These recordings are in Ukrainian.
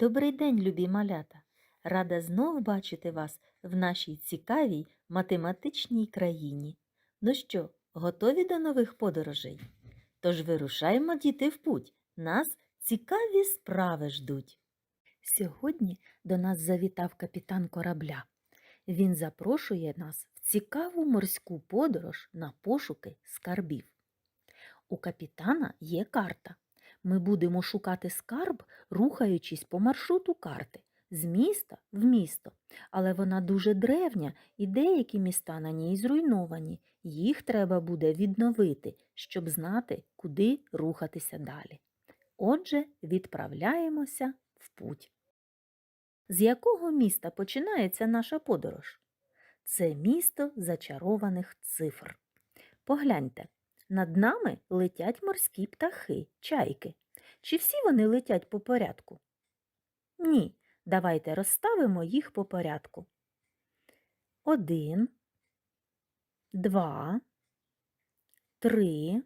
Добрий день, любі малята! Рада знов бачити вас в нашій цікавій математичній країні. Ну що, готові до нових подорожей? Тож вирушаємо, діти, в путь. Нас цікаві справи ждуть. Сьогодні до нас завітав капітан корабля. Він запрошує нас в цікаву морську подорож на пошуки скарбів. У капітана є карта. Ми будемо шукати скарб, рухаючись по маршруту карти з міста в місто. Але вона дуже древня і деякі міста на ній зруйновані. Їх треба буде відновити, щоб знати, куди рухатися далі. Отже, відправляємося в путь. З якого міста починається наша подорож? Це місто зачарованих цифр. Погляньте, над нами летять морські птахи, чайки. Чи всі вони летять по порядку? Ні. Давайте розставимо їх по порядку. Один, два, три,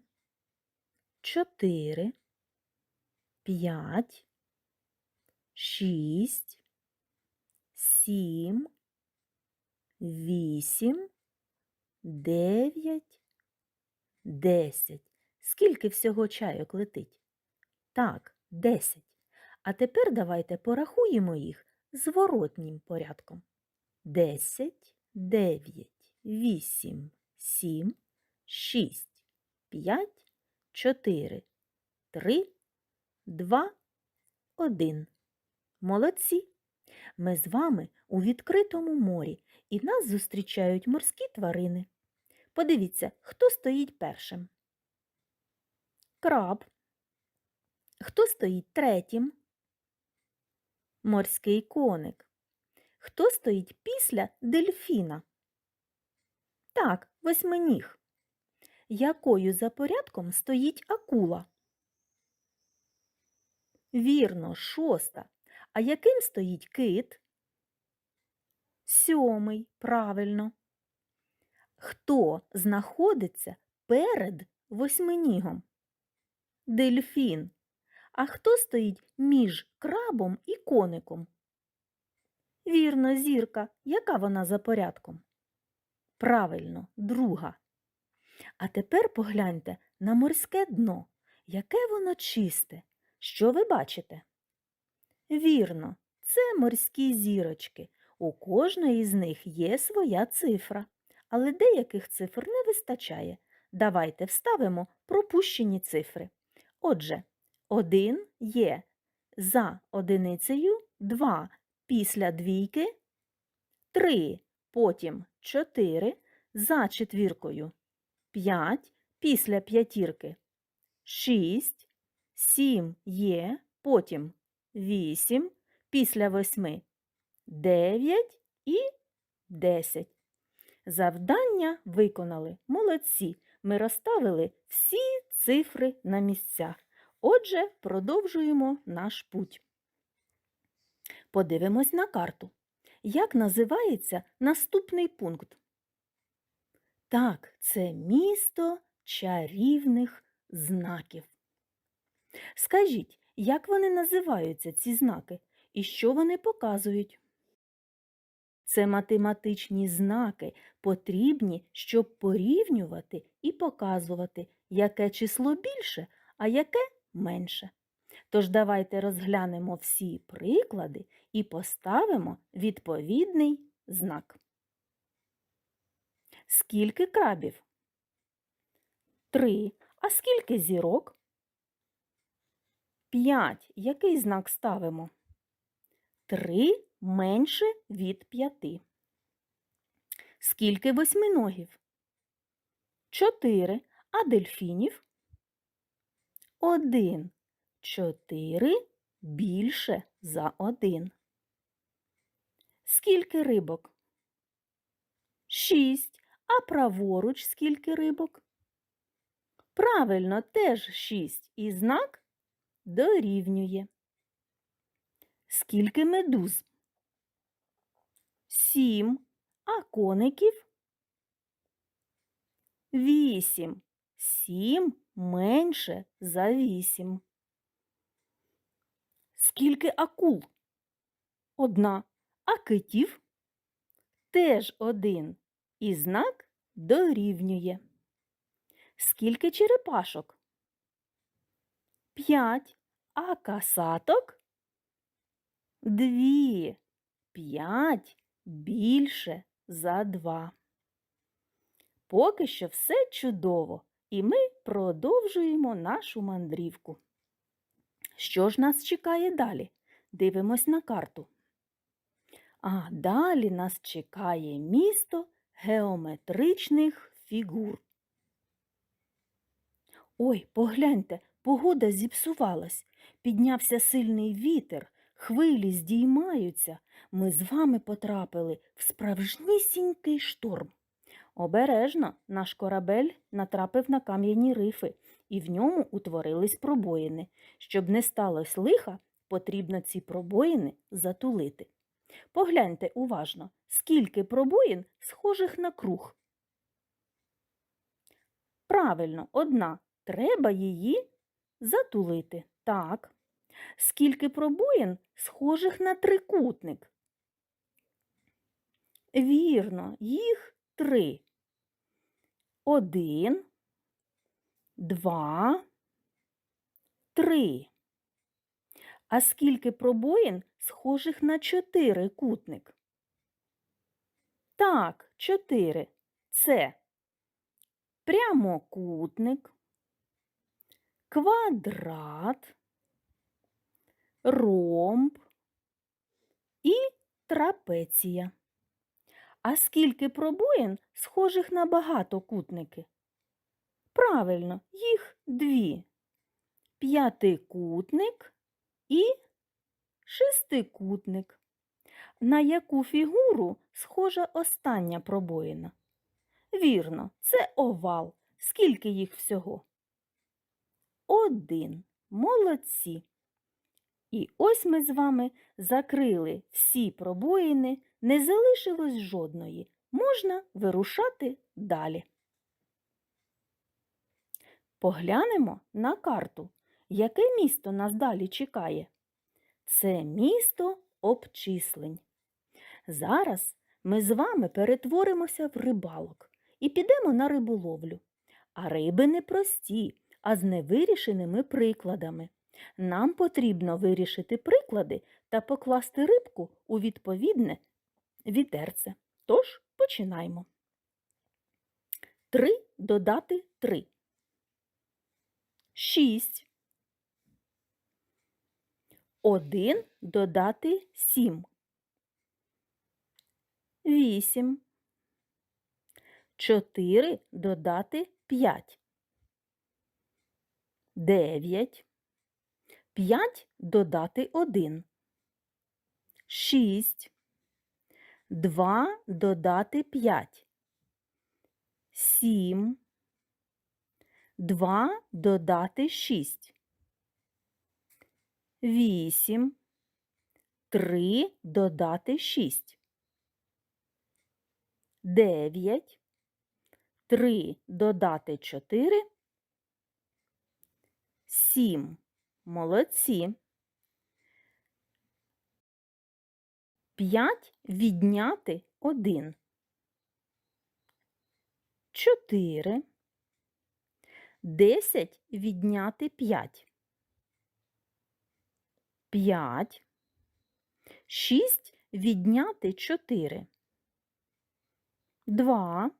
чотири, п'ять, шість, сім, вісім, дев'ять, десять. Скільки всього чайок летить? Так, десять. А тепер давайте порахуємо їх зворотнім порядком. Десять, дев'ять, вісім, сім, шість, п'ять, чотири, три, два, один. Молодці! Ми з вами у відкритому морі і нас зустрічають морські тварини. Подивіться, хто стоїть першим. Краб. Хто стоїть третім? Морський коник. Хто стоїть після дельфіна? Так, восьминіг. Якою за порядком стоїть акула? Вірно, шоста. А яким стоїть кит? Сьомий, правильно. Хто знаходиться перед восьминігом? Дельфін. А хто стоїть між крабом і коником? Вірно, зірка. Яка вона за порядком? Правильно, друга. А тепер погляньте на морське дно. Яке воно чисте. Що ви бачите? Вірно, це морські зірочки. У кожної з них є своя цифра, але деяких цифр не вистачає. Давайте вставимо пропущені цифри. Отже, один є за одиницею, два після двійки, три, потім чотири, за четвіркою, п'ять, після п'ятірки, шість, сім є, потім вісім, після восьми, дев'ять і десять. Завдання виконали. Молодці. Ми розставили всі цифри на місцях. Отже, продовжуємо наш путь. Подивимось на карту. Як називається наступний пункт? Так, це місто чарівних знаків. Скажіть, як вони називаються, ці знаки, і що вони показують? Це математичні знаки, потрібні, щоб порівнювати і показувати, яке число більше, а яке менше. Тож давайте розглянемо всі приклади і поставимо відповідний знак. Скільки крабів? Три. А скільки зірок? П'ять. Який знак ставимо? Три менше від п'яти. Скільки восьминогів? Чотири. А дельфінів? Один. Чотири більше за один. Скільки рибок? Шість. А праворуч скільки рибок? Правильно, теж шість. І знак дорівнює. Скільки медуз? Сім. А коників? Вісім. Сім менше за вісім. Скільки акул? одна, а китів теж один. І знак дорівнює. Скільки черепашок? П'ять. А касаток? Дві. П'ять більше за два. Поки що все чудово, і ми продовжуємо нашу мандрівку. Що ж нас чекає далі? Дивимось на карту. А далі нас чекає місто геометричних фігур. Ой, погляньте, погода зіпсувалась. Піднявся сильний вітер, хвилі здіймаються. Ми з вами потрапили в справжнісінький шторм. Обережно наш корабель натрапив на кам'яні рифи, і в ньому утворились пробоїни. Щоб не сталося лиха, потрібно ці пробоїни затулити. Погляньте уважно, скільки пробоїн схожих на круг. Правильно, одна. Треба її затулити. Так. Скільки пробоїн схожих на трикутник? Вірно, їх три. Один, два, три. А скільки пробоїн схожих на чотирикутник? Так, чотири. Це прямокутник, квадрат, ромб і трапеція. А скільки пробоїн схожих на багатокутники? Правильно, їх дві. П'ятикутник і шестикутник. На яку фігуру схожа остання пробоїна? Вірно, це овал. Скільки їх всього? Один. Молодці. І ось ми з вами закрили всі пробоїни, не залишилось жодної. Можна вирушати далі. Поглянемо на карту. Яке місто нас далі чекає? Це місто обчислень. Зараз ми з вами перетворимося в рибалок і підемо на риболовлю. А риби не прості, а з невирішеними прикладами. Нам потрібно вирішити приклади та покласти рибку у відповідне відерце. Тож починаємо. Три додати три. Шість. Один додати сім. Вісім. Чотири додати п'ять. Дев'ять. П'ять додати один. Шість. Два додати п'ять. Сім. Два додати шість. Вісім. Три додати шість. Дев'ять. Три додати чотири. Сім. Молодці. П'ять відняти один. Чотири. Десять відняти п'ять. П'ять. Шість відняти чотири. Два.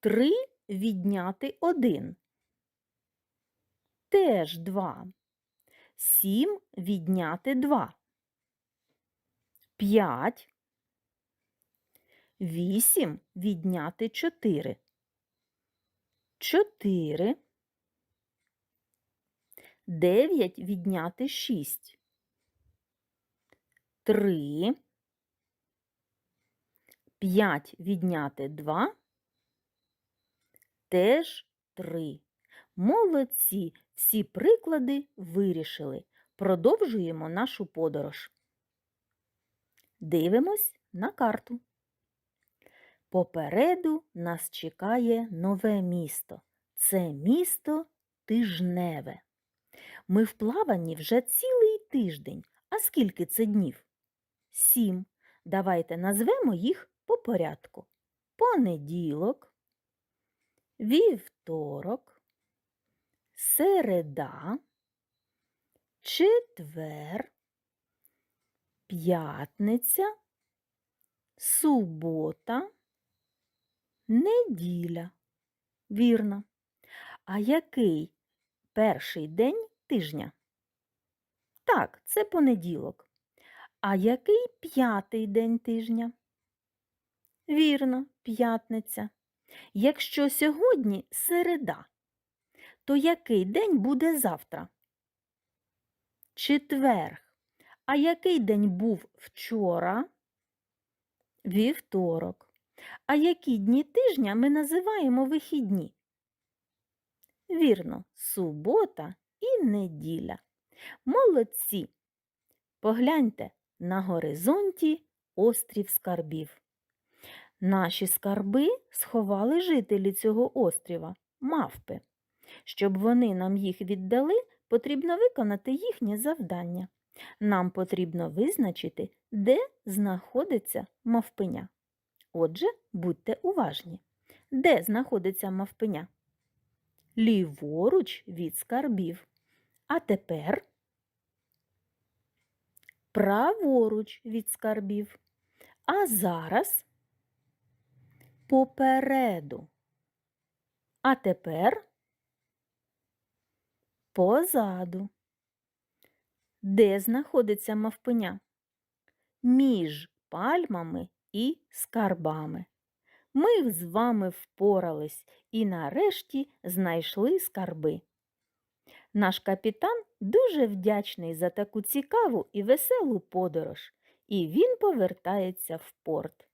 Три відняти один. Теж два. Сім відняти два. П'ять. Вісім відняти чотири. Чотири. Дев'ять відняти шість. Три. П'ять відняти два. Теж три. Молодці! Всі приклади вирішили. Продовжуємо нашу подорож. Дивимось на карту. Попереду нас чекає нове місто. Це місто Тижневе. Ми в плаванні вже цілий тиждень. А скільки це днів? сім. Давайте назвемо їх по порядку. Понеділок, вівторок, середа, четвер, п'ятниця, субота, неділя. Вірно. А який перший день тижня? Так, це понеділок. А який п'ятий день тижня? Вірно, п'ятниця. Якщо сьогодні середа, то який день буде завтра? Четверг. А який день був вчора? Вівторок. А які дні тижня ми називаємо вихідні? Вірно, субота і неділя. Молодці! Погляньте, на горизонті острів скарбів. Наші скарби сховали жителі цього острова, мавпи. Щоб вони нам їх віддали, потрібно виконати їхнє завдання. Нам потрібно визначити, де знаходиться мавпеня. Отже, будьте уважні. Де знаходиться мавпеня? Ліворуч від скарбів. А тепер праворуч від скарбів. А зараз попереду. А тепер позаду. Де знаходиться мавпеня? Між пальмами і скарбами. Ми з вами впорались і нарешті знайшли скарби. Наш капітан дуже вдячний за таку цікаву і веселу подорож, і він повертається в порт.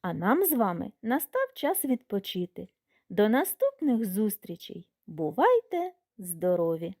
А нам з вами настав час відпочити. До наступних зустрічей. Бувайте здорові!